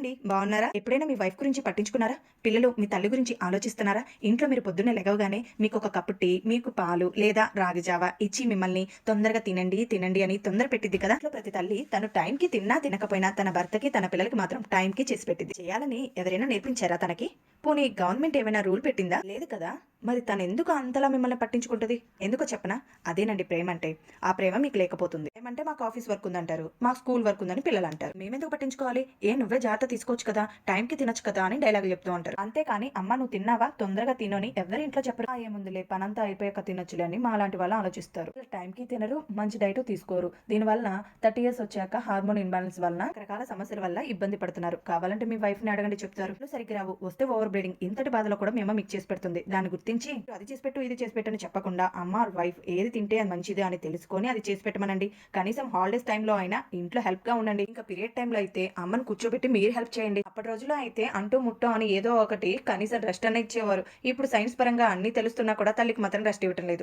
అండి. బాగున్నారా? ఎప్పుడైనా మీ వైఫ్ గురించి పట్టించుకున్నారా? పిల్లలు మీ తల్లి గురించి ఆలోచిస్తున్నారా? ఇంట్లో మీరు పొద్దున్నే లెగవగానే మీకు ఒక కప్పు టీ మీకు పాలు లేదా రాగిజావ ఇచ్చి మిమ్మల్ని తొందరగా తినండి తినండి అని తొందర పెట్టింది కదా? ప్రతి తల్లి తను టైంకి తిన్నా తినకపోయినా తన భర్తకి తన పిల్లలకి మాత్రం టైంకి చేసి పెట్టింది చేయాలని ఎవరైనా నేర్పించారా తనకి? పోనీ గవర్నమెంట్ ఏమైనా రూల్ పెట్టిందా? లేదు కదా. మరి తను ఎందుకు అంతలా మిమ్మల్ని పట్టించుకుంటుంది? ఎందుకో చెప్పనా? అదేనండి ప్రేమ అంటే. ఆ ప్రేమ మీకు లేకపోతుంది. ఏమంటే మాకు ఆఫీస్ వర్క్ ఉందంటారు. మాకు స్కూల్ వర్క్ ఉందని పిల్లలు అంటారు మేమెందుకు పట్టించుకోవాలి? ఏ నువ్వే జాగ్రత్త తీసుకోవచ్చు కదా. టైంకి తినొచ్చు కదా అని డైలాగ్ చెప్తూ ఉంటారు. అంతేకాని అమ్మ నువ్వు తిన్నావా? తొందరగా తినని ఎవరి ఇంట్లో చెప్పరు. ఏముందిలే పనంతా అయిపోయాక తినొచ్చులే అని మా లాంటి వాళ్ళు ఆలోచిస్తారు. టైంకి తినరు మంచి డైట్ తీసుకోరు. దీనివల్ల థర్టీ ఇయర్స్ వచ్చాక హార్మోన్ ఇన్బాలెన్స్ వలన రకరకాల సమస్యల వల్ల ఇబ్బంది పడుతున్నారు. కావాలంటే మీ వైఫ్ని అడగండి చెప్తారు. సరిగ్గా రావు వస్తే ఓవర్ బ్లీడింగ్ ఇంతటి బాధలో కూడా మేము మీకు చేసి పెడుతుంది. దాన్ని గుర్తించి అది చేసి పెట్టు ఇది చేసి పెట్టు అని చెప్పకుండా అమ్మ వైఫ్ ఏది తింటే అది మంచిది అని తెలుసుకొని అది చేసి పెట్టమనండి. కనీసం హాలిడేస్ టైంలో అయినా ఇంట్లో హెల్ప్గా ఉండండి. ఇంకా పీరియడ్ టైంలో అయితే అమ్మని కూర్చోబెట్టి మీరు హెల్ప్ చేయండి. అప్పటి రోజుల్లో అయితే అంటూ ముట్టో అని ఏదో ఒకటి కనీసం రెస్ట్ అనే ఇచ్చేవారు. ఇప్పుడు సైన్స్ పరంగా అన్ని తెలుస్తున్నా కూడా తల్లికి మాత్రం రెస్ట్ ఇవ్వటం లేదు.